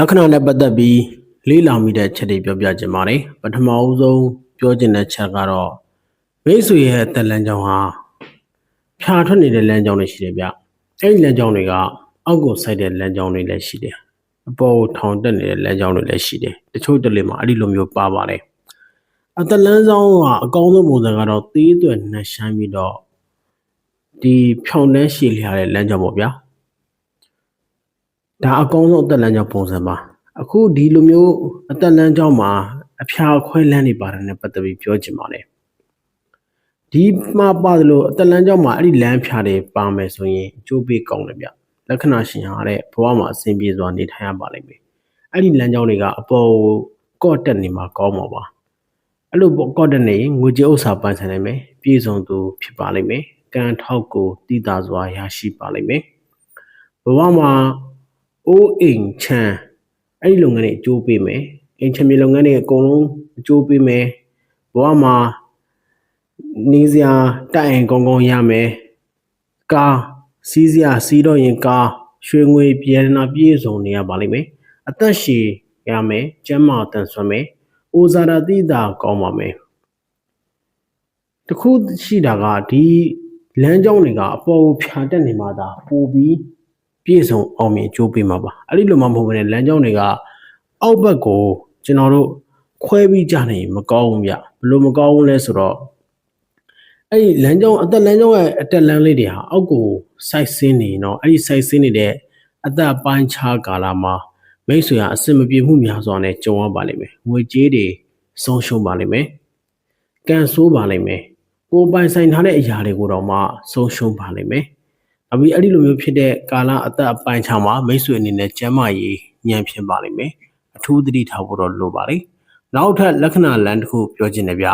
လက္ခဏာနဲ့ပတ်သက်ပြီးလေးလာမိတဲ့ချက်တွေပြောပြခြင်းပါတယ်ပထမအဆုံးပြောခြင်းတဲ့ချက်ကတော့မိတ်ဆွေရဲ့တက်လန်းကြောင်းဟာဖြာထွက်နေတဲ့လမ်းကြောင်းတွေရှိတယ်ဗျအဲ့ဒီလမ်းကြောင်းတွေကအောက်ကိုစိုက်တဲ့လမ်းကြောင်းတွေလည်းရှိတယ်အပေါ်ကိုထောင်တက်နေတဲ့လမ်းကြောင်းတွေလည်းရှိတယ်တချို့တလေမှာအဲ့ဒီလိုမျိုးပါပါတယ်အတလန်းဆောင်ကအကောင်းဆုံးပုံစံကတော့သေးသွယ်နှရှမ်းပြီးတော့ဒီဖြောင်းနှန်းရှည်လျားတဲ့လမ်းကြောင်းပေါ့ဗျာ ဒါအကောင်းဆုံးအသက်လမ်းကြောင်းပုံစံပါအခုဒီလိုမျိုးအသက်လမ်းကြောင်းမှာအဖျားခွဲလမ်းတွေပါတယ်နဲ့ပတ်သက်ပြီးပြောချင်ပါတယ်ဒီမှာပါတယ်လို့အသက်လမ်းကြောင်းမှာအဲ့ဒီလမ်းဖျားတွေပါမယ်ဆိုရင်အကျိုးပေးကောင်းတယ်ဗျလက္ခဏာရှင်ဟာတဲ့ဘဝမှာအဆင်ပြေစွာနေထိုင်ရပါလိမ့်မယ်အဲ့ဒီလမ်းကြောင်းတွေကအပေါ်ကော့တက်နေမှာကောင်းမှာပါအဲ့လိုကော့တက်နေရင်ငွေကြေးဥစ္စာပိုင်ဆိုင်နိုင်မယ်ပြည်စုံသူဖြစ်ပါလိမ့်မယ်ကံထောက်ကိုတည်တာစွာရရှိပါလိမ့်မယ်ဘဝမှာ အိုးအိမ်ချမ်းအဲ့ဒီလုပ်ငန်းတွေအကျိုးပေးမယ်အိမ်ချမ်းမြေလုပ်ငန်းတွေအကုန်လုံးအကျိုးပေးမယ်ဘဝမှာနေစရာတိုက်အိမ်ကောင်းကောင်းရမယ်ကားစီးစရာစီးတော့ရင်ကားရွှေငွေပြည်နာပြည့်စုံနေရပါလိမ့်မယ်အသက်ရှည်ရမယ်ကျန်းမာတန်ဆွမ်းမယ်အိုဇာရတိတာကောင်းပါမယ်တခုရှိတာကဒီလမ်းကြောင်းတွေကအပေါ်ကိုဖြာတက်နေမှသာပိုပြီး ပြည့်စုံအောင်မြင်ကြိုးပေးမှာပါအဲ့ဒီလိုမှမဟုတ်ဘဲနဲ့လမ်းကြောင်းတွေကအောက်ဘက်ကိုကျွန်တော်တို့ခွဲပြီးကြနေမကောင်းဘူးဗျဘလို့မကောင်းဘူးလဲဆိုတော့အဲ့ဒီလမ်းကြောင်းအသက်လမ်းကြောင်းရဲ့အတက်လမ်းလေးတွေဟာအောက်ကိုစိုက်ဆင်းနေတော့အဲ့ဒီစိုက်ဆင်းနေတဲ့အသက်ပိုင်းခြားကာလမှာမိတ်ဆွေဟာအစင်မပြေမှုများစွာနဲ့ကြုံရပါလိမ့်မယ်ငွေကြေးတွေဆုံးရှုံးပါလိမ့်မယ်ကံဆိုးပါလိမ့်မယ်ကိုယ်ပိုင်ဆိုင်ထားတဲ့အရာတွေကိုတော့မှဆုံးရှုံးပါလိမ့်မယ်။ အပြီးအဲ့ဒီလိုမျိုးဖြစ်တဲ့ကာလအသက်အပိုင်းခြားမှာမိတ်ဆွေအနေနဲ့ကျမ်းမာရေးညံဖြစ်ပါလိမ့်မယ်။အထူးသတိထားဖို့တော့လိုပါလေ။နောက်ထပ်လက္ခဏာလမ်းတစ်ခုပြောချင်တယ်ဗျ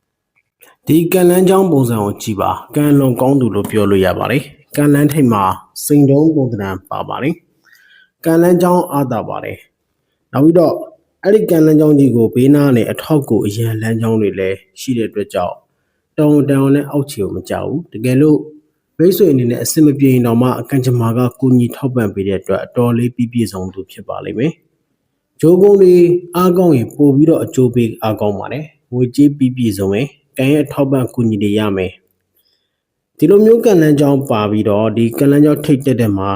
။ဒီကံလန်းချောင်းပုံစံကိုကြည့်ပါ။ကံလွန်ကောင်းသူလို့ပြောလို့ရပါတယ်။ကံလန်းထိပ်မှာစိန်တုံးပုံသဏ္ဍာန်ပါပါတယ်။ကံလန်းချောင်းအာသာပါတယ်။နောက်ပြီးတော့အဲ့ဒီကံလန်းချောင်းကြီးကိုဘေးနားနဲ့အထောက်ကိုအရန်လန်းချောင်းတွေလည်းရှိတဲ့အတွက်ကြောင့်တောင်တောင်နဲ့အောက်ခြေကိုမကြောက်ဘူးတကယ်လို့ မိတ်ဆွေအနေနဲ့အဆင်မပြေရင်တော့မှအကန့်ကြမ္မာကကိုညီထောက်ပံ့ပေးတဲ့အတွက်အတော်လေးပြည့်ပြည့်စုံသူဖြစ်ပါလိမ့်မယ်ဂျိုးကုန်းလေးအားကောင်းရင်ပို့ပြီးတော့အကျိုးပေးအားကောင်းပါတယ်ငွေကြေးပြည့်ပြည့်စုံမယ်ကံရဲ့ထောက်ပံ့ကူညီတွေရမယ်ဒီလိုမျိုးကံလန်းကြောင်းပါပြီးတော့ဒီကံလန်းကြောင်းထိတ်တက်တဲ့မှာ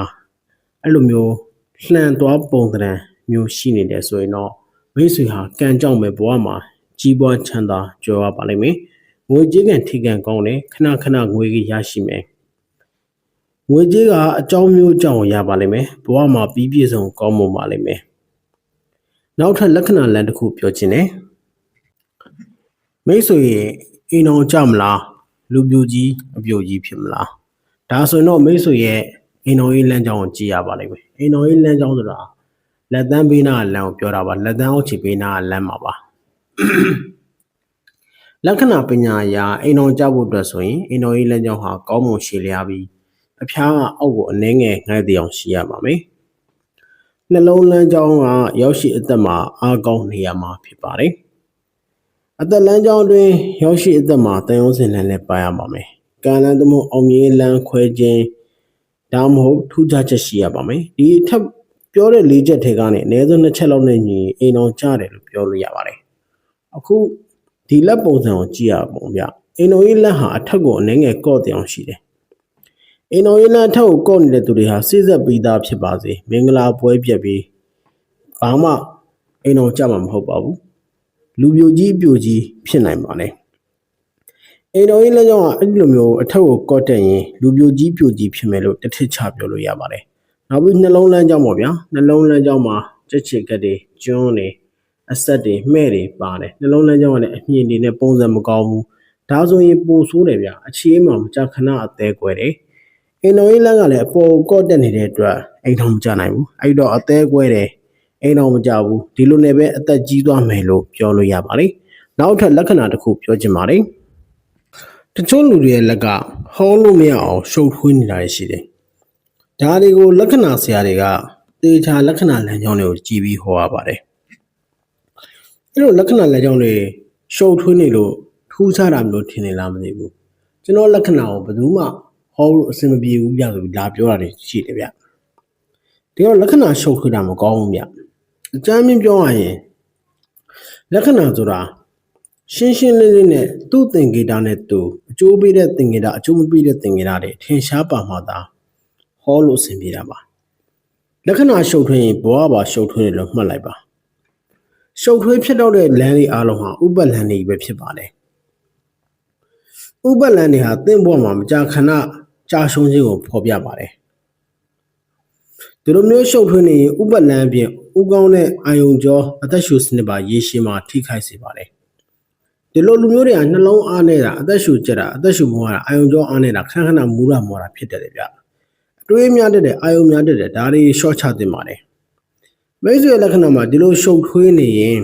အဲ့လိုမျိုးလှန်သွားပုံသဏ္ဍာန်မျိုးရှိနေတယ်ဆိုရင်တော့မိတ်ဆွေဟာကံကြောင့်ပဲဘဝမှာကြီးပွားချမ်းသာကြွယ်ဝပါလိမ့်မယ်ငွေကြေးကန်ထိကန်ကောင်းတယ်ခဏခဏငွေကြီးရရှိမယ် ငွေကြေးကအကြောင်းမျိုးကြောင့်ရပါလိမ့်မယ်ဘဝမှာပြီးပြည့်စုံကောင်းမွန်ပါလိမ့်မယ်နောက်ထပ်လက္ခဏာလမ်းတစ်ခုပြောချင်တယ်မိတ်ဆွေအိမ်တော်ကြမလားလူပြိုကြီးအပြိုကြီးဖြစ်မလားဒါဆိုရင်တော့မိတ်ဆွေရဲ့အိမ်တော်ရေးလမ်းကြောင်းကိုကြည့်ရပါလိမ့်မယ်အိမ်တော်ရေးလမ်းကြောင်းဆိုတာလက်တန်းဘေးနားလမ်းကိုပြောတာပါလက်တန်းအောက်ခြေဘေးနားလမ်းမှာပါလက္ခဏာပညာအရာအိမ်တော်ကြဖို့အတွက်ဆိုရင်အိမ်တော်ရေးလမ်းကြောင်းဟာကောင်းမွန်ရှည်လျားပြီး အဖျားကအောက်ကိုအနှဲငယ်ငှက်တဲ့အောင်ရှိရပါမယ်။နှလုံးလမ်းကြောင်းကရောက်ရှိအသက်မှာအားကောင်းနေရမှာဖြစ်ပါတယ်။အသက်လမ်းကြောင်းတွင်ရောက်ရှိအသက်မှာတန်ရုံးစင်လန်းနဲ့ပါရပါမယ်။ကံလန်းသမုတ်အောင်မြေလန်းခွဲခြင်းဒါမှမဟုတ်ထူးခြားချက်ရှိရပါမယ်။ဒီထပ်ပြောတဲ့လေးချက်ထဲကနေအနည်းဆုံးနှစ်ချက်လောက်နဲ့ညီအိမ်တော်ကြတယ်လို့ပြောလို့ရပါတယ်။အခုဒီလက်ပုံစံကိုကြည့်ရပုံဗျအိမ်တော်ကြီးလက်ဟာအထက်ကိုအနှဲငယ်ကော့တောင်ရှိတယ် အိမ်တော်ကြီးလက်အထက်ကိုကော့နေတဲ့သူတွေဟာစိစက်ပြီးသားဖြစ်ပါစေမင်္ဂလာပွဲပြက်ပြီးဘာမှအိမ်တော်ကြမှာမဟုတ်ပါဘူးလူပြိုကြီးပြိုကြီးဖြစ်နိုင်ပါလေအိမ်တော်ကြီးလက်ကြောင့်ကအဲ့ဒီလိုမျိုးအထက်ကိုကော့တက်ရင်လူပြိုကြီးပြိုကြီးဖြစ်မယ်လို့တစ်ထစ်ချပြောလို့ရပါတယ်နောက်ပြီးနှလုံးလမ်းကြောင်းပေါ့ဗျာနှလုံးလမ်းကြောင်းမှာကြက်ချစ်ကက်တွေကျွန်းတွေအဆက်တွေမှဲ့တွေပါတယ်နှလုံးလမ်းကြောင်းကလည်းအမြင့်တွေနဲ့ပုံစံမကောင်းဘူးဒါဆိုရင်ပိုဆိုးတယ်ဗျအခြေမှာမကြခဏအသေးကွယ်တယ် အင်တော်ရေးလမ်းကလည်းအပေါ်ကော့တက်နေတဲ့အတွက်အိမ်တော်မကြနိုင်ဘူးအဲ့တော့အသေးကွယ်တယ်အိမ်တော်မကြဘူးဒီလိုနဲ့ပဲအသက်ကြီးသွားမယ်လို့ပြောလို့ရပါတယ်နောက်ထပ်လက္ခဏာတစ်ခုပြောချင်ပါတယ်တချို့လူတွေရဲ့လက်ကဟောလို့မရအောင်ရှုပ်ထွေးနေတာရှိတယ်ဒါတွေကိုလက္ခဏာဆရာတွေကတေချာလက္ခဏာလမ်းကြောင်းတွေကိုကြည်ပြီးဟောရပါတယ်အဲ့လိုလက္ခဏာလမ်းကြောင်းတွေရှုပ်ထွေးနေလို့ထူးခြားတာမျိုးထင်နေလားမသိဘူးကျွန်တော်လက္ခဏာကိုဘယ်သူမှ ဟောလို့အဆင်မပြေဘူးပြဆိုပြီးလာပြောတာတွေရှိတယ်ဗျဒီတော့လက္ခဏာရှုပ်ထွေးတာမကောင်းဘူးဗျအကြမ်းမြင့်ပြောရရင်လက္ခဏာဆိုတာရှင်းရှင်းလင်းလင်းနဲ့သူ့သင်္ကေတနဲ့သူအကျိုးပေးတဲ့သင်္ကေတအကျိုးမပေးတဲ့သင်္ကေတတွေထင်ရှားပါမှသာဟောလို့အဆင်ပြေတာပါလက္ခဏာရှုပ်ထွေးရင်ဘဝပါရှုပ်ထွေးတယ်လို့မှတ်လိုက်ပါရှုပ်ထွေးဖြစ်တော့တဲ့လမ်းတွေအားလုံးဟာဥပ္ပလန်တွေပဲဖြစ်ပါတယ်ဥပ္ပလန်တွေဟာသင့်ဘဝမှာမကြာခဏ ကြာရှုံးခြင်းကိုဖော်ပြပါတယ်ဒီလိုမျိုးရှုပ်ထွေးနေရင်ဥပ္ပလန်အပြင်ဥကောင်းတဲ့အာယုံကြောအသက်ရှူစနစ်ပါရေရှည်မှာထိခိုက်စေပါတယ်ဒီလိုလူမျိုးတွေကနှလုံးအားနေတာအသက်ရှူကြတာအသက်ရှူမောတာအာယုံကြောအားနေတာခဏခဏမူရမောတာဖြစ်တယ်လေဗျအတွေးများတဲ့အာယုံများတဲ့ဒါတွေရှော့ချသင့်ပါတယ်မိတ်ဆွေလက္ခဏာမှာဒီလိုရှုပ်ထွေးနေရင်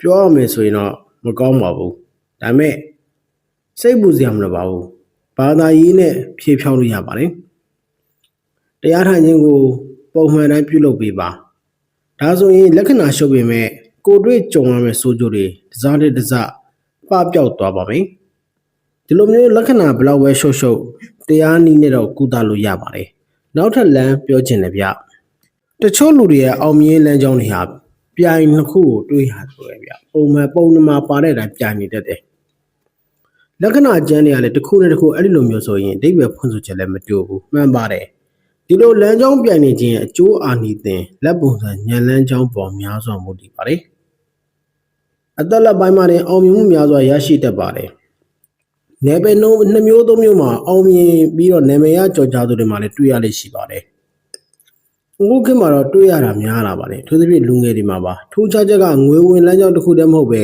ပြောရမယ်ဆိုရင်တော့မကောင်းပါဘူးဒါပေမဲ့စိတ်ပူစရာမလိုပါဘူး ဘာသာရေးနဲ့ဖြေဖြောင်းလို့ရပါတယ်တရားထိုင်ခြင်းကို ပုံမှန်တိုင်းပြုလုပ်ပေးပါဒါဆိုရင်လက္ခဏာရှုပ်ပေမဲ့ကိုယ်တွေ့ကြုံရမယ့်ဆိုးကျိုးတွေတစားတဲ့တစားပပျောက်သွားပါမယ်ဒီလိုမျိုးလက္ခဏာဘလောက်ပဲရှုပ်ရှုပ်တရားနည်းနဲ့တော့ကုသလို့ရပါတယ်နောက်ထပ်လမ်းပြောချင်တယ်ဗျတချို့လူတွေရဲ့အောင်မြင်လမ်းကြောင်းတွေဟာပြိုင်နှစ်ခုကိုတွေးရဆိုရဗျပုံမှန်ပုံနမှာပါတဲ့အတိုင်းပြိုင်နေတတ်တယ် လက္ခဏာကျမ်းတွေကလည်းတစ်ခုနဲ့တစ်ခုအဲ့ဒီလိုမျိုးဆိုရင်အဓိပ္ပာယ်ဖွင့်ဆိုချက်လည်းမတူဘူးမှန်ပါတယ်ဒီလိုလမ်းကြောင်းပြိုင်နေခြင်းရဲ့အကျိုးအာနိသင်လက်ပုံစံညံလန်းကြောင်းပေါ်များစွာမူတည်ပါတယ်အသက်လက်ပိုင်းမှာတင်အောင်မြင်မှုများစွာရရှိတတ်ပါတယ်နယ်ပယ်နှုံးနှစ်မျိုးသုံးမျိုးမှာအောင်မြင်ပြီးတော့နာမည်ရကြော်ကြားသူတွေမှာလည်းတွေ့ရလိမ့်ရှိပါတယ်အခုခေတ်မှာတော့တွေ့ရတာများလာပါတယ်ထို့သဖြင့်လူငယ်တွေမှာပါထိုးခြားချက်ကငွေဝင်လမ်းကြောင်းတစ်ခုတည်းမဟုတ်ပဲ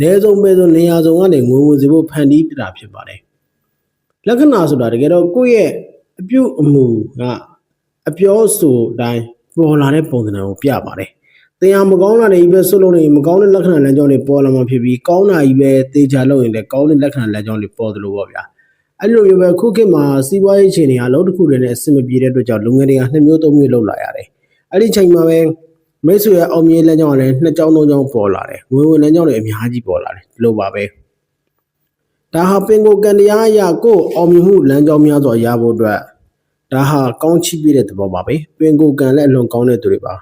နေဆုံးပဲဆိုနေရာစုံကနေငွေဝင်စီဖို့ဖန်တီးပြတာဖြစ်ပါတယ်လက္ခဏာဆိုတာတကယ်တော့ကိုယ့်ရဲ့အပြုတ်အမူကအပြောဆိုတိုင်းပေါ်လာတဲ့ပုံစံကိုပြပါတယ်။တရားမကောင်းတာတွေပဲဆွလို့နေမကောင်းတဲ့လက္ခဏာလမ်းကြောင်းတွေပေါ်လာမှဖြစ်ပြီးကောင်းတာကြီးပဲသေချာလုပ်ရင်လည်းကောင်းတဲ့လက္ခဏာလမ်းကြောင်းတွေပေါ်သလိုပေါ့ဗျာ။အဲ့လိုမျိုးပဲခုခေတ်မှာစီးပွားရေးအခြေအနေဟာလုံးတစ်ခုတည်းနဲ့အဆင်မပြေတဲ့အတွက်ကြောင့်လူငယ်တွေကနှစ်မျိုးသုံးမျိုးလောက်လာရတယ်။အဲ့ဒီချိန်မှာပဲ မိတ်ဆွေရဲ့အောင်မြင်လမ်းကြောင်းကလည်းနှစ်ကြောင်းသုံးကြောင်းပေါ်လာတယ်။ဝင်ဝင်လမ်းကြောင်းတွေအများကြီးပေါ်လာတယ်ဒီလိုပါပဲ။ဒါဟာပင်ကိုကန်တရားအရာကိုအောင်မြင်မှုလမ်းကြောင်းများစွာရဖို့အတွက်ဒါဟာကောင်းချီးပေးတဲ့သဘောပါပဲပင်ကိုကန်လည်းအလွန်ကောင်းတဲ့သူတွေပါ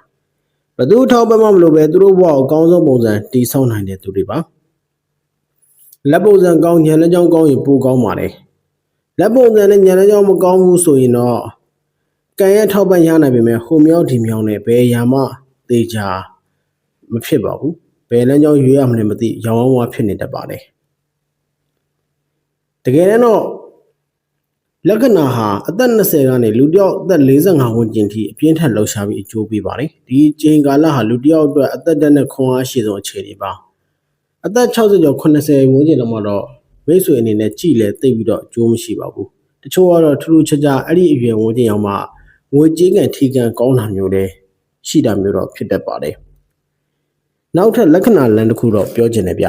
ဘသူထောက်ပံ့မှမလို့ပဲသူတို့ဘဝကိုအကောင်းဆုံးပုံစံတည်ဆောက်နိုင်တဲ့သူတွေပါလက်ပုံစံကောင်းညံလက်ကြောင်းကောင်းရင်ပိုကောင်းပါတယ်လက်ပုံစံနဲ့ညံလက်ကြောင်းမကောင်းဘူးဆိုရင်တော့ကံရဲ့ထောက်ပံ့ရနိုင်ပေမဲ့ဟိုမြောက်ဒီမြောက်နဲ့ဘယ်ရာမှ သေချာမဖြစ်ပါဘူးဘယ်လမ်းကြောင်းရွေးရမလဲမသိရောင်းဝါဖြစ်နေတတ်ပါတယ်တကယ်တော့လက္ခဏာဟာအသက်20ကနေလူတစ်ယောက်အသက်45ဝန်းကျင်ထိအပြင်းထန်လှုပ်ရှားပြီးအကျိုးပေးပါတယ်ဒီချိန်ကာလဟာလူတစ်ယောက်အတွက်အသက်တက်နဲ့ခွန်အားရှိဆုံးအခြေအနေပါအသက်60ကျော်80ဝန်းကျင်လောက်မှတော့မိတ်ဆွေအနေနဲ့ကြည်လဲသိပြီးတော့အကျိုးမရှိပါဘူးတချို့ကတော့ထူးထူးခြားခြားအဲ့ဒီအရွယ်ဝန်းကျင်ရောက်မှငွေကြေးကန်ထီကန်ကောင်းတာမျိုးတွေ ရှိတာမျိုးတော့ဖြစ်တတ်ပါတယ်နောက်ထပ်လက္ခဏာလမ်းတစ်ခုတော့ပြောချင်တယ်ဗျ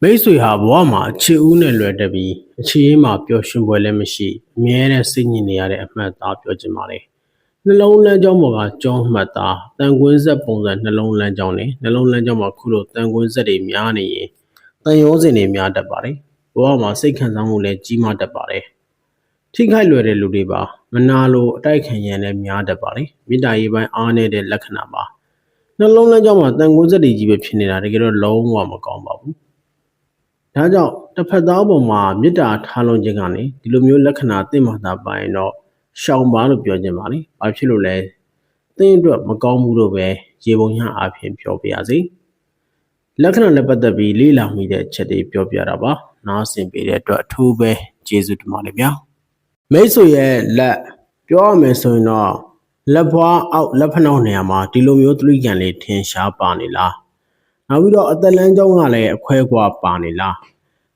မိတ်ဆွေဟာဘဝမှာအခြေဦးနဲ့လွယ်တက်ပြီးအခြေအေးမှာပျော်ရွှင်ပွဲလည်းမရှိအမြဲတမ်းစိတ်ညစ်နေရတဲ့အမှတ်သားပြောချင်ပါတယ်နှလုံးလမ်းကြောင်းပေါ်ကကြောင်းမှတ်သားတန်ကွင်းဆက်ပုံစံနှလုံးလမ်းကြောင်းနဲ့နှလုံးလမ်းကြောင်းမှာခုလိုတန်ကွင်းဆက်တွေများနေရင်တန်ရောစင်တွေများတတ်ပါတယ်ဘဝမှာစိတ်ခံစားမှုလည်းကြီးမားတတ်ပါတယ် ထိခိုက်လွယ်တဲ့လူတွေပါမနာလိုအတိုက်ခံရန်လည်းများတတ်ပါတယ်မိတ္တာရေးပိုင်းအားနေတဲ့လက္ခဏာပါနှလုံးလမ်းကြောင်းမှာတန်ကွင်းဆက်တွေကြီးပဲဖြစ်နေတာတကယ်တော့လုံးဝမကောင်းပါဘူးဒါကြောင့်တစ်ဖက်သားပေါ်မှာမေတ္တာထားလုံးခြင်းကနေဒီလိုမျိုးလက္ခဏာသိမှသာပိုင်တော့ရှောင်ပါလို့ပြောခြင်းပါလေ။ဘာဖြစ်လို့လဲ။သင်အတွက်မကောင်းမှုတော့ပဲရေပုံရအဖြစ်ပြောပြရစီ။လက္ခဏာနဲ့ပတ်သက်ပြီးလေ့လာမိတဲ့အချက်တွေပြောပြတာပါ။နားဆင်ပေးတဲ့အတွက်အထူးပဲကျေးဇူးတင်ပါတယ်ဗျာ။ မိတ်ဆွေရဲ့လက်ပြောရမယ်ဆိုရင်တော့လက်ဖွားအောက်လက်ဖက်နှောင်းနေရာမှာဒီလိုမျိုးသတိကံလေးထင်ရှားပါနေလားနောက်ပြီးတော့အသက်လန်းကြောင်းကလည်းအခွဲကွာပါနေလား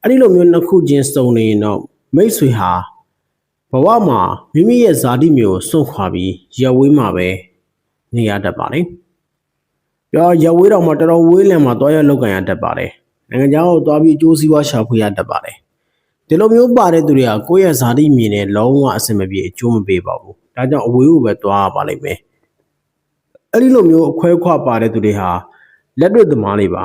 အဲ့ဒီလိုမျိုးနှစ်ခုချင်းစုံနေရင်တော့မိတ်ဆွေဟာဘဝမှာမိမိရဲ့ဇာတိမျိုးကိုစွန့်ခွာပြီးရဝေးမှာပဲနေရတတ်ပါလေပြောရဝေးတော့မှတော်တော်ဝေးလံမှာတွားရလောက်ကန်ရတတ်ပါတယ်နိုင်ငံခြားကိုတွားပြီးအကျိုးစီးပွားရှာဖွေရတတ်ပါတယ် ဒီလိုမျိုးပါတဲ့သူတွေကကိုယ့်ရဲ့ဇာတိမြင်နဲ့လုံးဝအဆင်မပြေအကျိုးမပေးပါဘူးဒါကြောင့်အဝေးကိုပဲတွားရပါလိမ့်မယ်အဲ့ဒီလိုမျိုးအခွဲခွာပါတဲ့သူတွေဟာလက်တွေ့သမားလေးပါ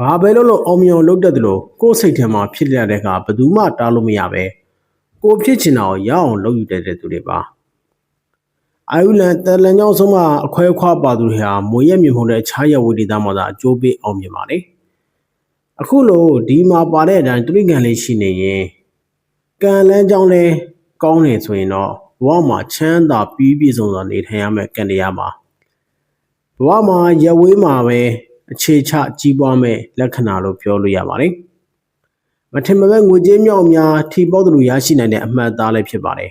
ဘာပဲလို့လို့အောင်မြင်လုပ်တတ်တယ်လို့ကိုယ်စိတ်ထဲမှာဖြစ်ရတဲ့ကဘယ်သူမှတားလို့မရပဲကိုဖြစ်ချင်တာကိုရအောင်လုပ်ယူတတ်တဲ့သူတွေပါအာယုလန်တလန်ကြောင့်ဆုံးမအခွဲခွာပါသူတွေဟာမွေရက်မြင်မှုတဲ့အခြားရဝေဒေသမှာသာအကျိုးပေးအောင်မြင်ပါတယ် အခုလိုဒီမှာပါတဲ့အတိုင်းသူရိကံလေးရှိနေရင်ကံလန်းကြောင့်လဲကောင်းနေဆိုရင်တော့ဘဝမှာချမ်းသာပြီးပြည့်စုံစွာနေထိုင်ရမယ်ကံတရားမှာဘဝမှာရဝေးမှာပဲအခြေချကြီးပွားမဲ့လက္ခဏာလို့ပြောလို့ရပါတယ်မထင်မှတ်ငွေကြေးမြောက်များထိပေါက်သူရရှိနိုင်တဲ့အမှတ်အသားလည်းဖြစ်ပါတယ်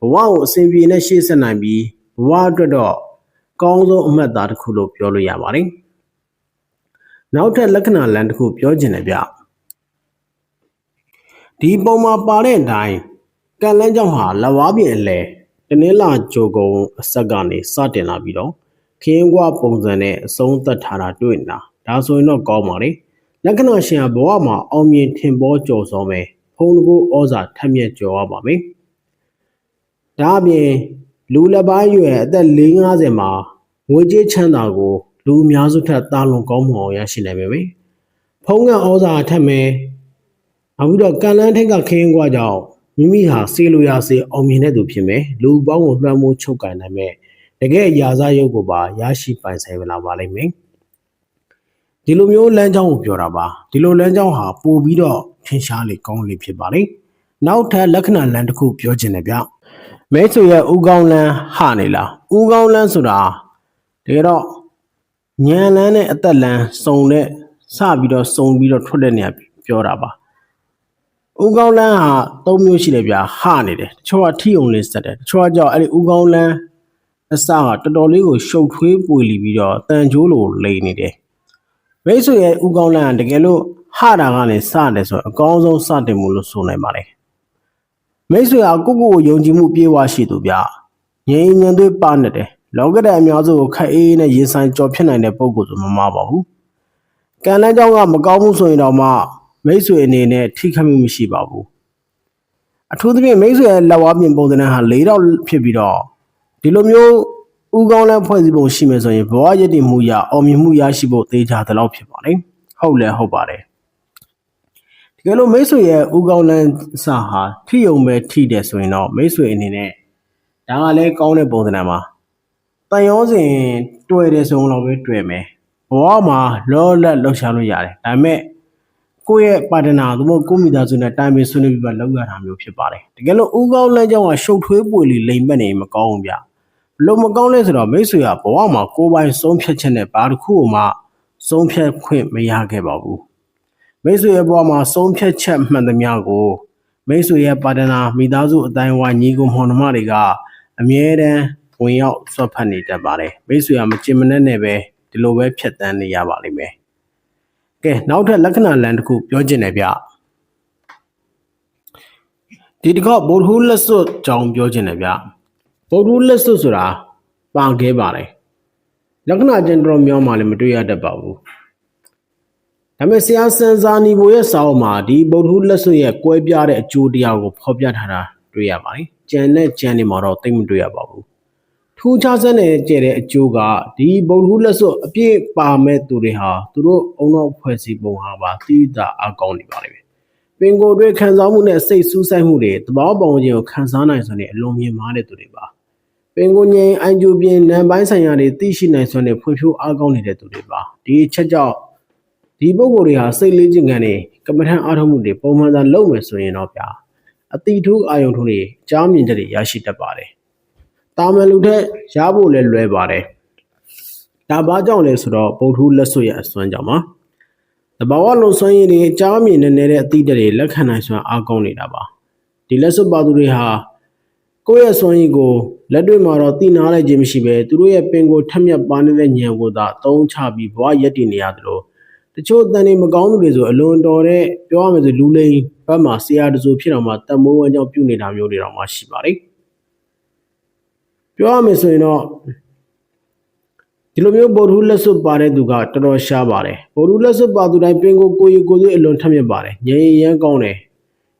ဘဝကိုအစဉ်ပြေနဲ့ရှေ့ဆက်နိုင်ပြီးဘဝအတွက်တော့ကောင်းဆုံးအမှတ်အသားတစ်ခုလို့ပြောလို့ရပါတယ် နောက်ထပ်လက္ခဏာလမ်းတစ်ခုပြောချင်တယ်ဗျဒီပုံမှာပါတဲ့အတိုင်းကံလန်းကြောင့်ဟာလဝါပြင်အလဲတနင်္လာကြိုကုံအဆက်ကနေစတင်လာပြီးတော့ခင်းကွာပုံစံနဲ့အဆုံးသတ်ထားတာတွေ့နေတာဒါဆိုရင်တော့ကောင်းပါလေလက္ခဏာရှင်ကဘဝမှာအောင်မြင်ထင်ပေါ်ကျော်စောမယ်ဖုံးတကူဩဇာထက်မြက်ကျော်ရပါမယ်ဒါအပြင်လူလက်ပိုင်းရွယ်အသက်450မှာငွေကြေးချမ်းသာကို လူအများစုထက်တာလွန်ကောင်းမွန်အောင်ရရှိနိုင်ပေမယ်ဖုံးကဩဇာထက်မယ်နောက်ပြီးတော့ကံလန်းထိတ်ကခင်းကွာကြောင့်မိမိဟာစေလိုရာစေအောင်မြင်တဲ့သူဖြစ်မယ်လူပေါင်းကိုလွှမ်းမိုးချုပ်ကန်နိုင်မယ်တကယ်ရာဇရုပ်ကိုပါရရှိပိုင်ဆိုင်လာပါလိမ့်မယ်ဒီလိုမျိုးလမ်းကြောင်းကိုပြောတာပါဒီလိုလမ်းကြောင်းဟာပို့ပြီးတော့ထင်ရှားလေကောင်းလေဖြစ်ပါလိမ့်နောက်ထပ်လက္ခဏာလမ်းတစ်ခုပြောချင်တယ်ဗျမဲဆိုရဲ့ဥကောင်းလန်းဟနေလားဥကောင်းလန်းဆိုတာတကယ်တော့ ညံလန်းနဲ့အသက်လန်းစုံတဲ့စပြီးတော့စုံပြီးတော့ထွက်တဲ့နေရာပြောတာပါဥကောင်းလန်းဟာ၃မျိုးရှိတယ်ဗျာဟနေတယ်တချို့ကထီုံလေးစက်တယ်တချို့ကကြောက်အဲ့ဒီဥကောင်းလန်းအစကတော်တော်လေးကိုရှုပ်ထွေးပွေလီပြီးတော့တန်ချိုးလိုလိန်နေတယ်မိတ်ဆွေရဲ့ဥကောင်းလန်းကတကယ်လို့ဟတာကနေစတယ်ဆိုတော့အကောင်းဆုံးစတင်မှုလို့ဆိုနိုင်ပါတယ်မိတ်ဆွေဟာကိုကိုကိုယုံကြည်မှုပြေဝရှိသူဗျငြိမ်ငြိမ်သွေးပါနေတယ် လောကတဲ့အများစုကိုခက်အေးနဲ့ရင်ဆိုင်ကြော်ဖြစ်နိုင်တဲ့ပုံကိုယ်ဆိုမမပါဘူးကံလန်းကြောင်းကမကောင်းမှုဆိုရင်တော့မှမိတ်ဆွေအနေနဲ့ထိခိုက်မှုမရှိပါဘူးအထူးသဖြင့်မိတ်ဆွေရဲ့လက်ဝါးပြင်ပုံစံနဲ့ဟာ၄တော့ဖြစ်ပြီးတော့ဒီလိုမျိုးဥကောင်းလန်းဖွဲ့စည်းပုံရှိမယ်ဆိုရင်ဘဝရည်တည်မှုရအောင်မြင်မှုရရှိဖို့သေချာတဲ့လောက်ဖြစ်ပါလေဟုတ်လဲဟုတ်ပါတယ်တကယ်လို့မိတ်ဆွေရဲ့ဥကောင်းလန်းစာဟာထိယုံပဲထိတယ်ဆိုရင်တော့မိတ်ဆွေအနေနဲ့ဒါကလည်းကောင်းတဲ့ပုံစံမှာ တန်ရောစဉ်တွေ့တယ်ဆိုတော့ပဲတွေ့မယ်ဘဝမှာလောလက်လှုပ်ရှားလို့ရတယ်ဒါပေမဲ့ကိုယ့်ရဲ့ပါတနာသို့မဟုတ်ကိုယ့်မိသားစုနဲ့တိုင်ပင်ဆွေးနွေးပြီးမှလောက်ရတာမျိုးဖြစ်ပါတယ်တကယ်လို့ဥကောင်းလန်းကြောင်းကရှုပ်ထွေးပွေလီလိမ်ပတ်နေမကောင်းဘူးဗျဘလို့မကောင်းလဲဆိုတော့မိတ်ဆွေကဘဝမှာကိုယ်ပိုင်ဆုံးဖြတ်ချက်နဲ့ဘာတစ်ခုမှဆုံးဖြတ်ခွင့်မရခဲ့ပါဘူးမိတ်ဆွေရဲ့ဘဝမှာဆုံးဖြတ်ချက်မှန်သမျှကိုမိတ်ဆွေရဲ့ပါတနာမိသားစုအတိုင်းဝိုင်းညီကိုမောင်နှမတွေကအမြဲတမ်း ဝင်ရောက်ဆွတ်ဖက်နေတတ်ပါတယ်မိတ်ဆွေကမချင်မနဲ့နဲ့ပဲဒီလိုပဲဖြတ်တန်းနေရပါလိမ့်မယ်ကဲနောက်ထပ်လက္ခဏာလမ်းတစ်ခုပြောချင်တယ်ဗျဒီတစ်ခေါက်ဗုဒ္ဓဟူးလက်စွပ်ကြောင်းပြောချင်တယ်ဗျဗုဒ္ဓဟူးလက်စွပ်ဆိုတာပါခဲ့ပါတယ်လက္ခဏာချင်းတော်များမှလည်းမတွေ့ရတတ်ပါဘူးဒါပေမဲ့ဆရာစံစာနီဘိုရဲ့စာအုပ်မှာဒီဗုဒ္ဓဟူးလက်စွပ်ရဲ့ကွဲပြားတဲ့အကျိုးတရားကိုဖော်ပြထားတာတွေ့ရပါတယ်ကြံတဲ့ကြံနေမှာတော့သိမတွေ့ရပါဘူး ထူးခြားစက်နဲ့ကျဲတဲ့အကျိုးကဒီဗုဒ္ဓဟူးလက်စွပ်အပြည့်ပါမဲ့သူတွေဟာသူတို့အုံနောက်ဖွဲ့စည်းပုံဟာပါတိတာအကောင်းနေပါလိမ့်မယ်ပင်ကိုယ်တွေခံစားမှုနဲ့စိတ်ဆူးဆိုင်မှုတွေတဘောပေါင်းခြင်းကိုခံစားနိုင်စွမ်းတဲ့အလုံးမြင်မားတဲ့သူတွေပါပင်ကိုယ်ငြိမ်အိုင်ဂျူပြင်းနံပိုင်းဆိုင်ရာတွေသိရှိနိုင်စွမ်းတဲ့ဖွံ့ဖြိုးအားကောင်းနေတဲ့သူတွေပါဒီချက်ကြောင့်ဒီပုဂ္ဂိုလ်တွေဟာစိတ်လေးခြင်းခံနေကမ္မထန်အားထုတ်မှုတွေပုံမှန်သာလုပ်မယ်ဆိုရင်တော့ဗျာအတိထူးအာယုံထုံးတွေကြားမြင်ချက်တွေရရှိတတ်ပါတယ်။ တာမန်လူထက်ရဖို့လည်းလွယ်ပါတယ်။ဒါဘာကြောင့်လဲဆိုတော့ဗုဒ္ဓလက်ဆွရဲ့အစွမ်းကြောင့်ပါ။တဘာဝလုံစွမ်းရည်တွေကြားမြင်နေနေတဲ့အတိတ်တွေလက်ခံနိုင်စွမ်းအားကောင်းနေတာပါ။ဒီလက်စွပ်ပါသူတွေဟာကိုယ့်ရဲ့စွမ်းရည်ကိုလက်တွေ့မှာတော့သိနာလိုက်ခြင်းမရှိပဲသူတို့ရဲ့ပင်ကိုထက်မြက်ပါနေတဲ့ဉာဏ်ကိုသာသုံးချပြီးဘဝရက်တည်နေရတယ်လို့တချို့အတန်တွေမကောင်းသူတွေဆိုအလွန်တော်တဲ့ပြောရမယ်ဆိုလူလိန်ဘက်မှာဆရာတစိုးဖြစ်တော့မှတမိုးဝမ်းကြောင့်ပြုနေတာမျိုးတွေတော့မှရှိပါတယ် ပြောရမယ်ဆိုရင်တော့ဒီလိုမျိုးဗုဒ္ဓလက်စွပ်ပါတဲ့သူကတော်တော်ရှားပါတယ်ဗုဒ္ဓလက်စွပ်ပါသူတိုင်းပင်ကိုကိုရီကိုသွေးအလွန်ထက်မြက်ပါတယ်ငြိမ်ရမ်းကောင်းတယ်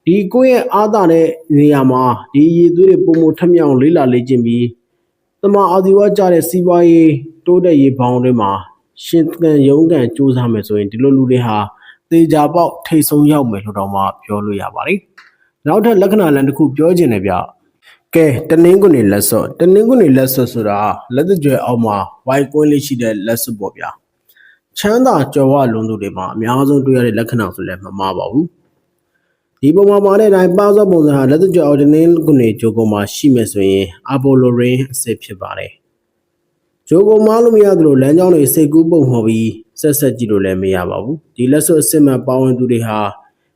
ဒီကိုယ့်ရဲ့အားသာတဲ့နေရာမှာဒီရည်သွေးတွေပုံမထက်မြောင်လေးလာလေးခြင်းပြီးတမအာဒီဝါကြတဲ့စီးပွားရေးတိုးတက်ရေးဘောင်တွေမှာရှင်ကံရုံးကံစူးစမ်းမယ်ဆိုရင်ဒီလိုလူတွေဟာသေချာပေါက်ထိတ်ဆုံးရောက်မယ်လို့တော့မှပြောလို့ရပါတယ်။နောက်ထပ်လက္ခဏာလမ်းတစ်ခုပြောချင်တယ်ဗျ ကဲတနင်္ဂနွေလက်စော့တနင်္ဂနွေလက်စော့ဆိုတာလက်သကြွယ်အောက်မှာဝိုက်ကွင်းလေးရှိတဲ့လက်စော့ပေါ့ဗျာချမ်းသာကြော်ဝလွန်သူတွေမှာအများဆုံးတွေ့ရတဲ့လက္ခဏာဆိုလည်းမမှားပါဘူးဒီပုံမှာပါတဲ့အတိုင်းပါစော့ပုံစံဟာလက်သကြွယ်အောက်တနင်္ဂနွေဂျိုကုံမှာရှိမယ်ဆိုရင်အပိုလိုရင်းအစစ်ဖြစ်ပါတယ်ဂျိုကုံမလို့မရသလိုလမ်းကြောင်းတွေစိတ်ကူးပုံမှော်ပြီးဆက်ဆက်ကြည့်လို့လည်းမရပါဘူးဒီလက်စော့အစစ်မှပါဝင်သူတွေဟာ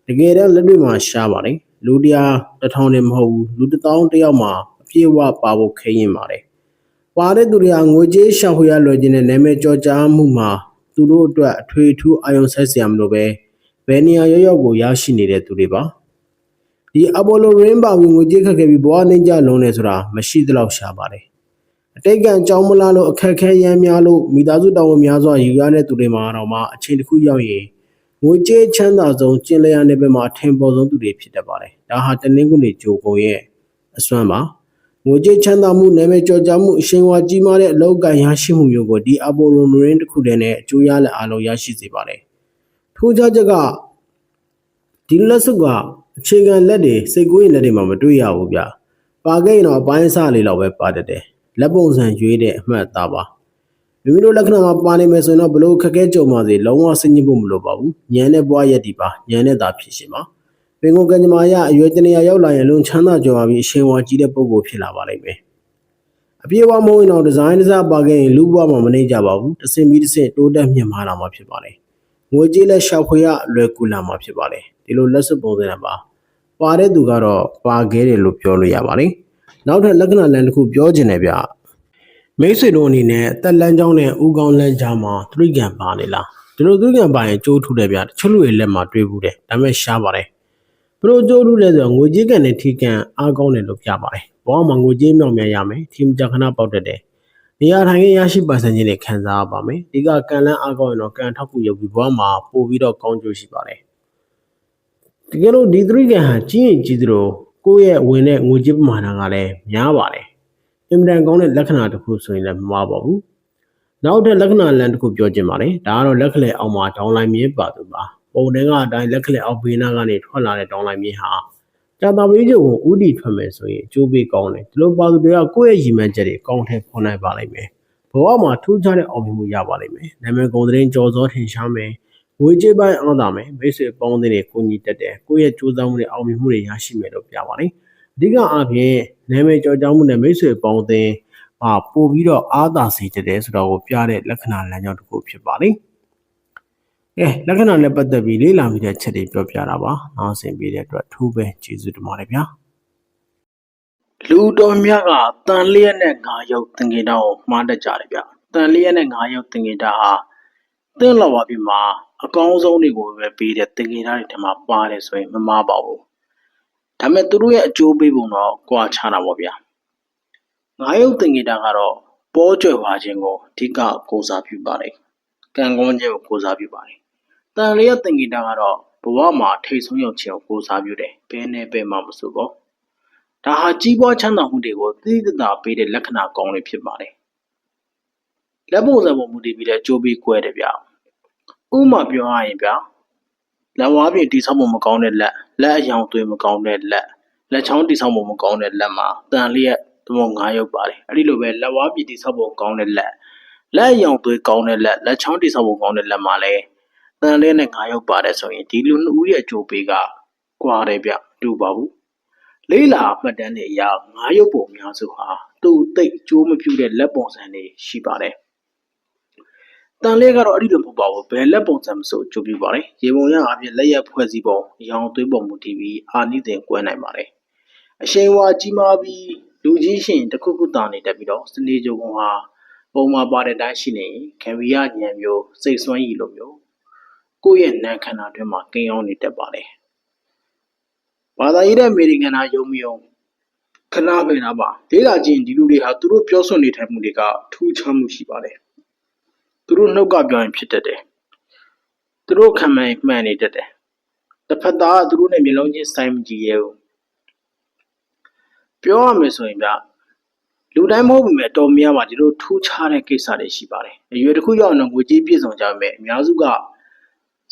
တကယ်တော့လက်တွေမှာရှားပါတယ် လူတရားတစ်ထောင်တည်းမဟုတ်ဘူးလူတစ်သောင်းတစ်ယောက်မှာအပြည့်အဝပါဖို့ခရင်ပါတယ်ပါတဲ့သူတွေကငွေကြေးရှောင်ခွေရလွယ်ခြင်းနဲ့နာမည်ကျော်ကြားမှုမှာသူတို့အတွက်အထွေထူးအာရုံစိုက်စရာမလိုပဲဘယ်နေရာရောက်ရောက်ကိုရရှိနေတဲ့သူတွေပါဒီအပိုလိုရင်းပါဝင်ငွေကြေးခက်ခဲပြီးဘဝနှိမ့်ကြလုံးနေဆိုတာမရှိသလောက်ရှားပါတယ်အတိတ်ကံကြောင်းမလားလို့အခက်ခဲရမ်းများလို့မိသားစုတောင်းဝန်များစွာယူရတဲ့သူတွေမှာတော့မှအချိန်တစ်ခုရောက်ရင် ငွေကြေးချမ်းသာဆုံးကျင်လျာနယ်ပယ်မှာအထင်ပေါ်ဆုံးသူတွေဖြစ်တတ်ပါတယ်။ဒါဟာတနင်္ဂနွေကြိုကုန်ရဲ့အစွမ်းပါ။ငွေကြေးချမ်းသာမှုနာမည်ကျော်ကြားမှုအရှိန်အဝါကြီးမားတဲ့အလောက်ကန်ရရှိမှုမျိုးကိုဒီအပိုလိုနိုရင်းတစ်ခုတည်းနဲ့အကျိုးရလက်အားလုံးရရှိစေပါတယ်။ထိုးခြားချက်ကဒီလက်စုပ်ကအခြေခံလက်တွေစိတ်ကူးရင်လက်တွေမှာမတွေ့ရဘူးဗျ။ပါခဲ့ရင်တော့အပိုင်းအစလေးလောက်ပဲပါတတ်တယ်။လက်ပုံစံရွေးတဲ့အမှတ်အသားပါ။ မိမိတို့လက္ခဏာမှာပါနေမယ်ဆိုရင်တော့ဘလို့ခက်ခဲကြုံပါစေလုံးဝစဉ်းကျင်ဖို့မလိုပါဘူးညံနဲ့ပွားရက်ဒီပါညံနဲ့သာဖြစ်ရှင်ပါပင်ကိုကံကြမ္မာရအရွယ်တနေရာရောက်လာရင်လုံချမ်းသာကြွားပြီးအရှင်ဝါကြီးတဲ့ပုံကိုဖြစ်လာပါလိမ့်မယ်အပြေးဝမဟုတ်ရင်တော့ဒီဇိုင်းတစားပါခဲ့ရင်လူဘွားမှာမနေကြပါဘူးတစင်ပြီးတစင်တိုးတက်မြင့်မားလာမှာဖြစ်ပါလေငွေကြေးလက်ရှောက်ခွေရလွယ်ကူလာမှာဖြစ်ပါလေဒီလိုလက်စွပ်ပုံစံပါပါတဲ့သူကတော့ပါခဲတယ်လို့ပြောလို့ရပါတယ်နောက်ထပ်လက္ခဏာလမ်းတစ်ခုပြောချင်တယ်ဗျ မိတ်ဆွေတို့အနေနဲ့တက်လန်းချောင်းနဲ့ဥကောင်းလန်းကြားမှာသတိကံပါနေလားဒီလိုသတိကံပါရင်ကြိုးထူတယ်ဗျတချို့လူတွေလက်မှာတွေးဘူးတယ်ဒါပေမဲ့ရှားပါတယ်ဘလို့ကြိုးထူလဲဆိုတော့ငွေကြေးကံနဲ့ထီကံအားကောင်းတယ်လို့ပြပါတယ်ဘောမှာငွေကြေးမြောက်များရမယ်ထီမကြခဏပေါက်တတ်တယ်နေရာထိုင်ရရှိပါစံခြင်းနဲ့ခံစားရပါမယ်ဒီကကံလန်းအားကောင်းရင်တော့ကံထောက်ကူရုပ်ပြီးဘောမှာပို့ပြီးတော့ကောင်းကျိုးရှိပါတယ်တကယ်လို့ဒီသတိကံဟာကြီးရင်ကြီးသလိုကိုယ့်ရဲ့ဝင်တဲ့ငွေကြေးပမာဏကလည်းများပါတယ် အင်မတန်ကောင်းတဲ့လက္ခဏာတစ်ခုဆိုရင်လည်းမမှားပါဘူး။နောက်ထပ်လက္ခဏာလမ်းတစ်ခုပြောချင်ပါတယ်။ဒါကတော့လက်ခလက်အောင်မှာဒေါင်းလိုင်းမြင်းပါသူပါ။ပုံတင်ကအတိုင်းလက်ခလက်အောင်ဘေးနာကနေထွက်လာတဲ့ဒေါင်းလိုင်းမြင်းဟာကြာတာပရိကျုံကိုဥတီထွက်မယ်ဆိုရင်အကျိုးပေးကောင်းတယ်။ဒီလိုပါသူတွေကကိုယ့်ရဲ့ရည်မှန်းချက်တွေကောင်းထဲဖော်နိုင်ပါလိမ့်မယ်။ဘဝမှာထူးခြားတဲ့အောင်မြင်မှုရပါလိမ့်မယ်။နာမည်ကုန်တဲ့ကြော်စောထင်ရှားမယ်။ငွေကြေးပိုင်းအားသာမယ်။မိတ်ဆွေပေါင်းတွေကိုညီတက်တယ်။ကိုယ့်ရဲ့ကြိုးစားမှုတွေအောင်မြင်မှုတွေရရှိမယ်လို့ပြပါလိမ့်။ အဓိကအားဖြင့်နာမည်ကြော်ကြောင်းမှုနဲ့မိတ်ဆွေပေါင်းတဲ့အာပို့ပြီးတော့အားသာစေတတယ်ဆိုတော့ကိုပြတဲ့လက္ခဏာလမ်းကြောင်းတစ်ခုဖြစ်ပါလိမ့်။အဲလက္ခဏာနဲ့ပတ်သက်ပြီးလေ့လာမိတဲ့ချက်တွေပြောပြတာပါ။နောက်ဆင်ပြီးတဲ့အတွက်ထူးပဲကျေးဇူးတင်ပါတယ်ဗျာ။လူတော်မြတ်ကတန်လျက်နဲ့ငါရုပ်သင်္ကေတကိုမှားတတ်ကြတယ်ဗျ။တန်လျက်နဲ့ငါရုပ်သင်္ကေတဟာသင်လောက်ပါပြီမှာအကောင်းဆုံးတွေကိုပဲပေးတဲ့သင်္ကေတတွေထဲမှာပါတယ်ဆိုရင်မမှားပါဘူး။ ဒါပေမဲ့သူတို့ရဲ့အကျိုးပေးပုံတော့ကြွားချတာပေါ့ဗျာ။ငါရုပ်သင်္ကေတကတော့ပေါ်ကျွယ်ဝခြင်းကိုအဓိကကိုးစားပြုပါတယ်။ကံကောင်းခြင်းကိုကိုးစားပြုပါတယ်။တန်လျက်သင်္ကေတကတော့ဘဝမှာထိတ်ဆုံးရောက်ခြင်းကိုကိုးစားပြုတယ်။ဘယ်နဲ့ပဲမှမဆိုပေါ့။ဒါဟာကြီးပွားချမ်းသာမှုတွေကိုသိသိသာသာပေးတဲ့လက္ခဏာကောင်းတွေဖြစ်ပါတယ်။လက်ပုံစံပေါ်မူတည်ပြီးတဲ့ကြိုးပြီးကွဲတယ်ဗျ။ဥပမာပြောရရင်ဗျ လက်ဝါးပြင်တိဆောက်မှုမကောင်းတဲ့လက်လက်အယောင်သွေးမကောင်းတဲ့လက်လက်ချောင်းတိဆောက်မှုမကောင်းတဲ့လက်မှာတန်လျက်သမောငါးရုပ်ပါတယ်အဲ့ဒီလိုပဲလက်ဝါးပြင်တိဆောက်ပုံကောင်းတဲ့လက်လက်အယောင်သွေးကောင်းတဲ့လက်လက်ချောင်းတိဆောက်ပုံကောင်းတဲ့လက်မှာလည်းတန်လျက်နဲ့ငါးရုပ်ပါတယ်ဆိုရင်ဒီလူနှစ်ဦးရဲ့အကျိုးပေးကကွာတယ်ဗျတူပါဘူးလေးလာမှတ်တမ်းတွေအရငါးရုပ်ပုံများစုဟာသူ့သိအကျိုးမပြုတဲ့လက်ပုံစံတွေရှိပါတယ် တန်လေးကတော့အဲ့ဒီလိုမဟုတ်ပါဘူးဘယ်လက်ပုံစံမဆိုအကျိုးပြုပါတယ်ရေပုံရအပြင်လက်ရက်ဖွဲ့စည်းပုံရောင်သွေးပုံမူတည်ပြီးအာနိသင်ကွဲနိုင်ပါတယ်အရှိန်ဝါကြီးမားပြီးလူကြီးရှင်တစ်ခုခုတာနေတတ်ပြီးတော့စနေကြုံဟာပုံမှာပါတဲ့အတိုင်းရှိနေခံဝီရညံမျိုးစိတ်ဆွမ်းရည်လိုမျိုးကိုယ့်ရဲ့နံခန္ဓာအတွင်းမှာကိန်းအောင်နေတတ်ပါတယ်ဘာသာရေးတဲ့အမေရိကန်သားယုံမြုံခဏပဲနာပါလေးလာချင်းဒီလူတွေဟာသူတို့ပြောဆိုနေထိုင်မှုတွေကထူးခြားမှုရှိပါတယ် သူတို့နှုတ်ကပြောရင်ဖြစ်တတ်တယ်သူတို့ခံမှန်မှန်နေတတ်တယ်တစ်ဖက်သားကသူတို့နဲ့မျက်လုံးချင်းဆိုင်မကြည့်ရဘူးပြောရမယ်ဆိုရင်ဗျလူတိုင်းမဟုတ်ဘူးမဲ့တော်များမှာဒီလိုထူးခြားတဲ့ကိစ္စတွေရှိပါတယ်အရွယ်တစ်ခုရောက်တော့ငွေကြေးပြည့်စုံကြမယ်အများစုက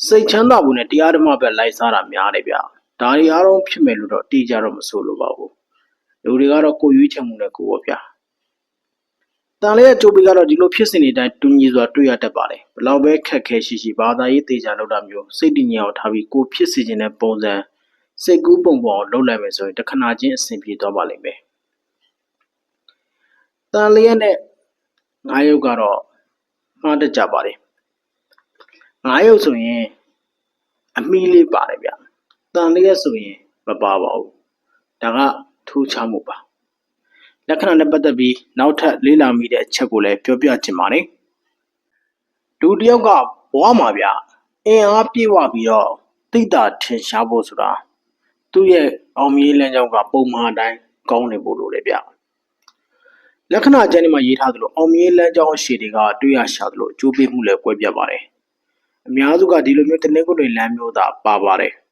စိတ်ချမ်းသာဖို့နဲ့တရားဓမ္မပဲလိုက်စားတာများတယ်ဗျဒါတွေအားလုံးဖြစ်မယ်လို့တော့တေးကြတော့မဆိုလိုပါဘူးလူတွေကတော့ကိုယ်ရွေးချယ်မှုနဲ့ကိုယ်ပေါ့ဗျာ တန်လေးရဲ့ကြိုးပီကတော့ဒီလိုဖြစ်စဉ်တွေတိုင်းတူညီစွာတွေ့ရတတ်ပါတယ်ဘလောက်ပဲခက်ခဲရှိရှိဘာသာရေးတေချာလောက်တာမျိုးစိတ်တည်ငြိမ်အောင်ထားပြီးကိုယ်ဖြစ်စေခြင်းတဲ့ပုံစံစိတ်ကူးပုံပေါ်လှုပ်လိုက်မယ်ဆိုရင်တခဏချင်းအဆင်ပြေသွားပါလိမ့်မယ်တန်လေးရဲ့နဲ့ငါးရုပ်ကတော့မှားတတ်ကြပါတယ်ငါးရုပ်ဆိုရင်အမီးလေးပါတယ်ဗျတန်လေးရဲ့ဆိုရင်မပါပါဘူးဒါကထူးခြားမှုပါ လက္ခဏာနဲ့ပတ်သက်ပြီးနောက်ထပ်လေ့လာမိတဲ့အချက်ကိုလည်းပြောပြချင်ပါတယ်။လူတစ်ယောက်ကဘဝမှာဗျအင်အားပြည့်ဝပြီးတော့သိတာထင်ရှားဖို့ဆိုတာသူ့ရဲ့အောင်မြင်ရေးလမ်းကြောင်းကပုံမှန်အတိုင်းကောင်းနေဖို့လိုတယ်ဗျ။လက္ခဏာကျမ်းထဲမှာရေးထားသလိုအောင်မြင်ရေးလမ်းကြောင်းအရှိတွေကတွေ့ရရှာသလိုအကျိုးပေးမှုလည်းကွဲပြားပါတယ်။အများစုကဒီလိုမျိုးတနည်းကိုယ်တွေလမ်းမျိုးသာပါပါတယ်။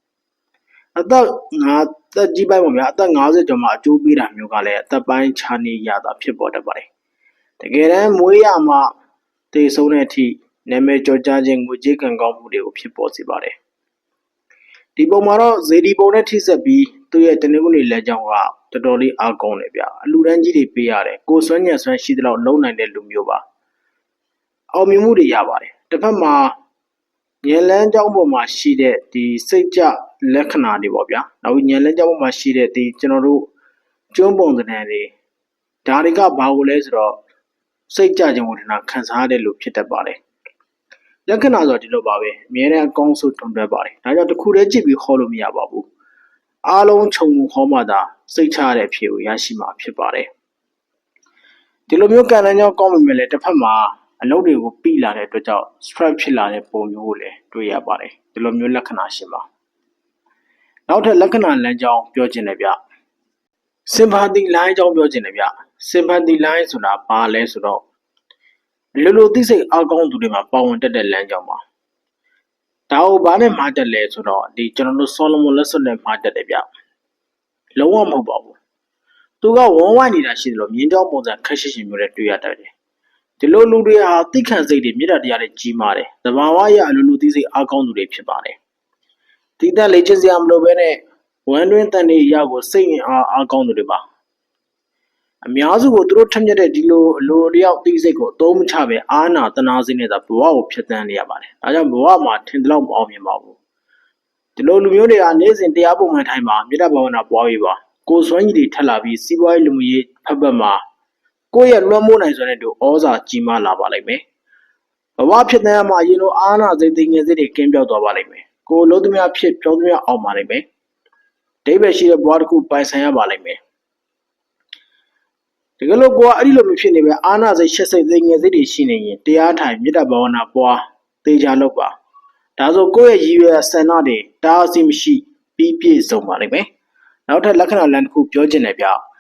အသက်ငါသက်ကြီးပိုင်းပေါ့ဗျာအသက်50ကျော်မှအကျိုးပေးတာမျိုးကလည်းအသက်ပိုင်းခြားနေရတာဖြစ်ပေါ်တတ်ပါတယ်တကယ်တမ်းမွေးရမှတည်ဆုံးတဲ့အထိနာမည်ကျော်ကြားခြင်းငွေကြေးကံကောင်းမှုတွေကိုဖြစ်ပေါ်စေပါတယ်ဒီပုံမှာတော့ဇေဒီပုံနဲ့ထိဆက်ပြီးသူ့ရဲ့တနင်္ဂနွေလက်ကြောင်းကတော်တော်လေးအားကောင်းတယ်ဗျအလူတန်းကြီးတွေပေးရတယ်ကိုယ်စွမ်းညံစွမ်းရှိသလောက်လုံနိုင်တဲ့လူမျိုးပါအောင်မြင်မှုတွေရပါတယ်တစ်ဖက်မှာ ဉာဏ်လန်းကြောင်းပေါ်မှာရှိတဲ့ဒီစိတ်ကြလက္ခဏာတွေပေါ့ဗျာနောက်ပြီးဉာဏ်လန်းကြောင်းပေါ်မှာရှိတဲ့ဒီကျွန်တော်တို့ကျွန်းပုံသဏ္ဍာန်တွေဒါတွေကဘာကိုလဲဆိုတော့စိတ်ကြခြင်းဝေဒနာခံစားရတဲ့လူဖြစ်တတ်ပါတယ်လက္ခဏာဆိုတော့ဒီလိုပါပဲအမြဲတမ်းအကောင်းဆုံးတွန်တွဲပါတယ်ဒါကြောင့်တစ်ခုတည်းကြည့်ပြီးဟောလို့မရပါဘူးအားလုံးခြုံငုံဟောမှသာစိတ်ချရတဲ့အဖြေကိုရရှိမှာဖြစ်ပါတယ်ဒီလိုမျိုးကံလန်းကြောင်းကောင်းပေမဲ့လည်းတစ်ဖက်မှာ အလုပ်တွေကိုပြီးလာတဲ့အတွက်ကြောင့် stress ဖြစ်လာတဲ့ပုံမျိုးကိုလည်းတွေ့ရပါတယ်ဒီလိုမျိုးလက္ခဏာရှိပါနောက်ထပ်လက္ခဏာလမ်းကြောင်းပြောခြင်းတယ်ဗျ sympathy line အကြောင်းပြောခြင်းတယ်ဗျ sympathy line ဆိုတာဘာလဲဆိုတော့လူလူသိစိတ်အကောင်းသူတွေမှာပါဝင်တတ်တဲ့လမ်းကြောင်းပါဒါကိုဘာနဲ့မှားတက်လဲဆိုတော့ဒီကျွန်တော်တို့ Solomon လက်စွပ်နဲ့မှားတက်တယ်ဗျလုံးဝမဟုတ်ပါဘူးသူကဝန်းဝိုင်းနေတာရှိတယ်လို့မြင်းကြောင်းပုံစံခက်ရှိရှိမျိုးနဲ့တွေ့ရတတ်တယ် ဒီလိုလူတွေဟာသိခံစိတ်တွေမေတ္တာတရားတွေကြီးမားတယ်။သဘာဝအရအလိုလိုသိစိတ်အားကောင်းသူတွေဖြစ်ပါတယ်။ဒီတက်လေ့ကျင့်စရာမလိုဘဲနဲ့ဝမ်းတွင်းတန်တွေရကိုစိတ်ရင်အားအားကောင်းသူတွေပါ။အများစုကိုသူတို့ထက်မြက်တဲ့ဒီလိုအလိုတယောက်သိစိတ်ကိုအသုံးမချပဲအာနာတနာစိတ်နဲ့သာဘဝကိုဖျက်ဆီးနေရပါတယ်။ဒါကြောင့်ဘဝမှာထင်သလောက်မအောင်မြင်ပါဘူး။ဒီလိုလူမျိုးတွေကနေ့စဉ်တရားပုံမှန်တိုင်းမှာမေတ္တာဘာဝနာပွားပြီးပါကိုယ်စွမ်းရည်တွေထက်လာပြီးစီးပွားရေးလူမှုရေးဖက်ဖက်မှာ ကိုယ့်ရဲ့လွှမ်းမိုးနိုင်စွမ်းတဲ့တို့ဩဇာကြီးမားလာပါလိမ့်မယ်။ဘဝဖြစ်တဲ့မှာရင်လိုအာနာစိတ်သိငယ်စိတ်တွေကင်းပြောက်သွားပါလိမ့်မယ်။ကိုယ်လုံးသမျှဖြစ်ပြောင်းသမျှအောင်ပါလိမ့်မယ်။ဒိဗယ်ရှိတဲ့ဘဝတစ်ခုပိုင်ဆိုင်ရပါလိမ့်မယ်။တကယ်လို့ကိုယ်ကအဲ့ဒီလိုမဖြစ်နေပဲအာနာစိတ်ရှက်စိတ်သိငယ်စိတ်တွေရှိနေရင်တရားထိုင်မေတ္တာဘာဝနာပွားသေချာလုပ်ပါ။ဒါဆိုကိုယ့်ရဲ့ရည်ရွယ်ဆန္ဒတွေတားအဆီးမရှိပြီးပြည့်စုံပါလိမ့်မယ်။နောက်ထပ်လက္ခဏာလမ်းတစ်ခုပြောချင်တယ်ဗျ။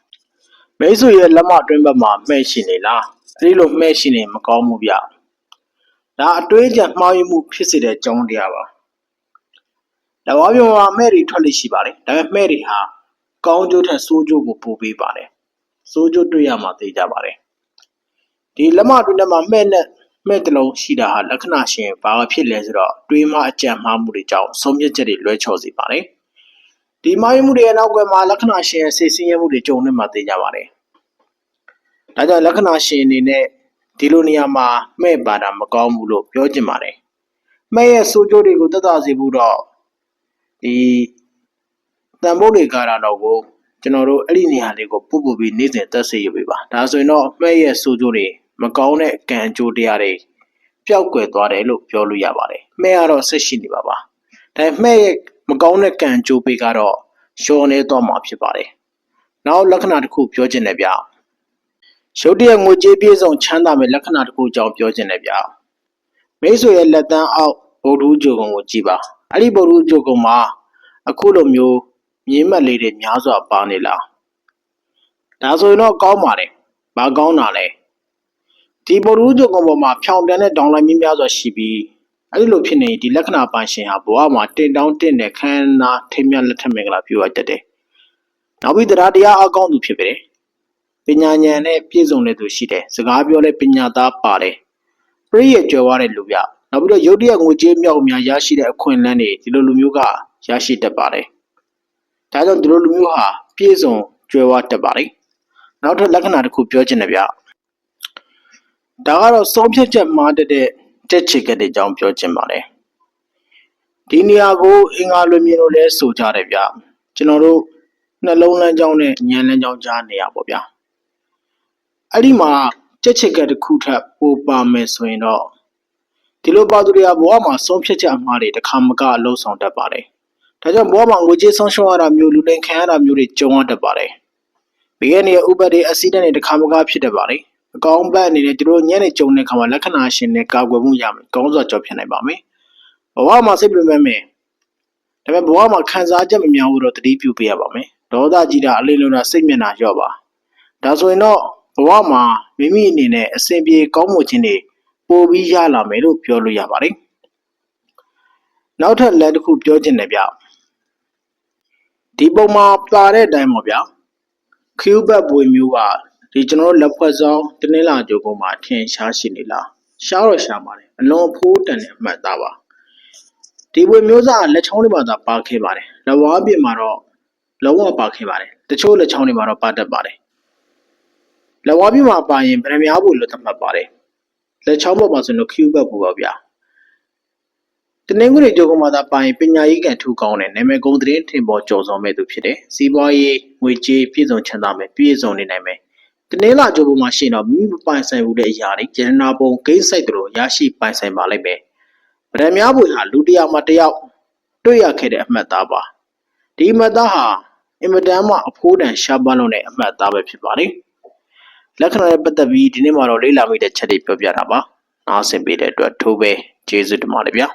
မိတ်ဆွေရဲ့လက်မအတွင်းဘက်မှာမှဲ့ရှိနေလားအဲဒီလိုမှဲ့ရှိနေမကောင်းဘူးဗျဒါအတွေးကြံမှားယွင်းမှုဖြစ်စေတဲ့အကြောင်းတရားပါတဘာပြောမှာမှဲ့တွေထွက်လိရှိပါတယ်ဒါပေမဲ့မှဲ့တွေဟာကောင်းကျိုးထက်ဆိုးကျိုးကိုပိုပေးပါတယ်ဆိုးကျိုးတွေ့ရမှာသိကြပါတယ်ဒီလက်မအတွင်းထဲမှာမှဲ့နဲ့မှဲ့တစ်လုံးရှိတာဟာလက္ခဏာရှင်ဘာဖြစ်လဲဆိုတော့တွေးမှအကြံမှားမှုတွေကြောင့်ဆုံးဖြတ်ချက်တွေလွဲချော်စေပါတယ် ဒီမှားယွင်းမှုတွေရဲ့နောက်ကွယ်မှာလက္ခဏာရှင်ရဲ့စိတ်ဆင်းရဲမှုတွေကြုံနေမှာသိကြပါတယ်။ဒါကြောင့်လက္ခဏာရှင်အနေနဲ့ဒီလိုနေရာမှာမှဲ့ပါတာမကောင်းဘူးလို့ပြောချင်ပါတယ်။မှဲ့ရဲ့ဆိုးကျိုးတွေကိုသက်သာစေဖို့တော့ဒီတန်ဖိုးတွေကာတာတော့ကိုကျွန်တော်တို့အဲ့ဒီနေရာလေးကိုပုတ်ပုတ်ပြီးနေ့စဉ်သက်စေရပေးပါ။ဒါဆိုရင်တော့မှဲ့ရဲ့ဆိုးကျိုးတွေမကောင်းတဲ့ကံအကျိုးတရားတွေပျောက်ကွယ်သွားတယ်လို့ပြောလို့ရပါတယ်။မှဲ့ကတော့ဆက်ရှိနေပါပါ။ဒါပေမဲ့မှဲ့ရဲ့ မကောင်းတဲ့ကံအကျိုးပေးကတော့လျှော်နေတော့မှာဖြစ်ပါတယ်။နောက်လက္ခဏာတစ်ခုပြောချင်တယ်ဗျ။ရုတ်တရက်ငွေကြေးပြည့်စုံချမ်းသာမဲ့လက္ခဏာတစ်ခုအကြောင်းပြောချင်တယ်ဗျ။မိတ်ဆွေရဲ့လက်တန်းအောက်ဗုဒ္ဓဂျိုကုံကိုကြည့်ပါ။အဲ့ဒီဗုဒ္ဓဂျိုကုံမှာအခုလိုမျိုးမြင်းမက်လေးတွေများစွာပါနေလား။ဒါဆိုရင်တော့ကောင်းပါတယ်။ဘာကောင်းတာလဲ။ဒီဗုဒ္ဓဂျိုကုံပေါ်မှာဖြောင်ပြန်တဲ့ဒေါင်းလိုင်းမြင်းများစွာရှိပြီး အဲ့ဒီလိုဖြစ်နေရင်ဒီလက္ခဏာပန်ရှင်ဟာဘဝမှာတင်တောင်းတင်တဲ့ခန္ဓာထိမ်းမြတ်လက်ထက်မင်္ဂလာပြုရတတ်တယ်။နောက်ပြီးတရားတရားအကောင်းသူဖြစ်ပြီ။ပညာဉာဏ်နဲ့ပြည့်စုံတဲ့သူရှိတယ်။စကားပြောတဲ့ပညာသားပါတယ်။ပြည့်ရကြွယ်ဝတဲ့လူပြ။နောက်ပြီးတော့ရုပ်တရက်ငွေကြေးမြောက်များရရှိတဲ့အခွင့်အလမ်းတွေဒီလိုလူမျိုးကရရှိတတ်ပါတယ်။ဒါကြောင့်ဒီလိုလူမျိုးဟာပြည့်စုံကျွဲဝတက်ပါတယ်နောက်ထပ်လက္ခဏာတစ်ခုပြောချင်တယ်ဗျဒါကတော့ဆုံးဖြတ်ချက်မှားတဲ့ တက်ချစ်ကတဲ့အကြောင်းပြောချင်ပါတယ်ဒီနေရာကိုအင်္ဂါလွင်မြင်လို့လဲဆိုကြတယ်ဗျကျွန်တော်တို့နှလုံးလမ်းကြောင်းနဲ့ဉာဏ်လမ်းကြောင်းကြားနေရပါဗျအဲ့ဒီမှာတက်ချစ်ကတစ်ခုထပ်ပိုပါမယ်ဆိုရင်တော့ဒီလိုပါသူတွေကဘဝမှာဆုံးဖြတ်ချက်အမှားတွေတစ်ခါမကအလုံးဆောင်တတ်ပါတယ်ဒါကြောင့်ဘဝမှာငွေကြေးဆုံးရှုံးရတာမျိုးလူလိမ်ခံရတာမျိုးတွေကြုံရတတ်ပါတယ်ဘေးကနေဥပဒေအက်ဆီဒန့်တွေတစ်ခါမကဖြစ်တတ်ပါတယ် အကောင်ဘက်အနေနဲ့သူတို့ညံ့နေကြုံတဲ့ခါမှာလက္ခဏာရှင်နဲ့ကာကွယ်မှုရမယ်ကောင်းစွာကြော်ဖြစ်နိုင်ပါမယ်ဘဝမှာစိတ်ပြည့်မဲ့မယ်ဒါပေမဲ့ဘဝမှာခံစားချက်မများဘူးတော့တတိပြုပေးရပါမယ်ဒေါသကြီးတာအလေးလုံးတာစိတ်မျက်နှာလျော့ပါဒါဆိုရင်တော့ဘဝမှာမိမိအနေနဲ့အစဉ်ပြေကောင်းမှုခြင်းတွေပိုပြီးရလာမယ်လို့ပြောလို့ရပါတယ်နောက်ထပ်လက်တစ်ခုပြောချင်တယ်ဗျဒီပုံမှာပါတဲ့အတိုင်းပေါ့ဗျာခူးဘတ်ပွေမျိုးက ဒီကျွန်တော်တို့လက်ဖွဲ့ဆောင်တနင်္လာကြိုကုန်းမှာထင်ရှားရှိနေလားရှားတော့ရှားပါတယ်အလွန်အဖိုးတန်တဲ့အမှတ်သားပါဒီပွေမျိုးစားလက်ချောင်းတွေမှာသာပါခဲ့ပါတယ်လက်ဝါးပြင်မှာတော့လုံးဝပါခဲ့ပါတယ်တချို့လက်ချောင်းတွေမှာတော့ပါတတ်ပါတယ်လက်ဝါးပြင်မှာပါရင်ဗရမ ्या ဖို့လို့သတ်မှတ်ပါတယ်လက်ချောင်းပေါ်မှာဆိုတော့ခူးဘတ်ပူပါဗျာတနင်္ဂနွေကြိုကုန်းမှာသာပါရင်ပညာရေးကန်ထူကောင်းတဲ့နာမည်ကုန်းသတင်းထင်ပေါ်ကျော်စောမဲ့သူဖြစ်တယ်စီးပွားရေးငွေကြေးပြည့်စုံချမ်းသာမယ်ပြည့်စုံနေနိုင်မယ် တနင်္လာကြိုပုံမှာရှိတော့မိမိမပိုင်ဆိုင်ဘူးတဲ့အရာတွေကျန်နာပုံဂိမ်းဆိုင်တို့ရရှိပိုင်ဆိုင်ပါလိမ့်မယ်ဗရမ ्या ပွေဟာလူတစ်ယောက်မှတစ်ယောက်တွေ့ရခဲ့တဲ့အမှတ်သားပါဒီအမှတ်သားဟာအင်မတန်မှအဖိုးတန်ရှားပါလုံးတဲ့အမှတ်သားပဲဖြစ်ပါတယ်လက္ခဏာနဲ့ပတ်သက်ပြီးဒီနေ့မှာတော့လေ့လာမိတဲ့ချက်တွေပြောပြတာပါနားဆင်ပေးတဲ့အတွက်ထိုးပဲကျေးဇူးတင်ပါတယ်ဗျာ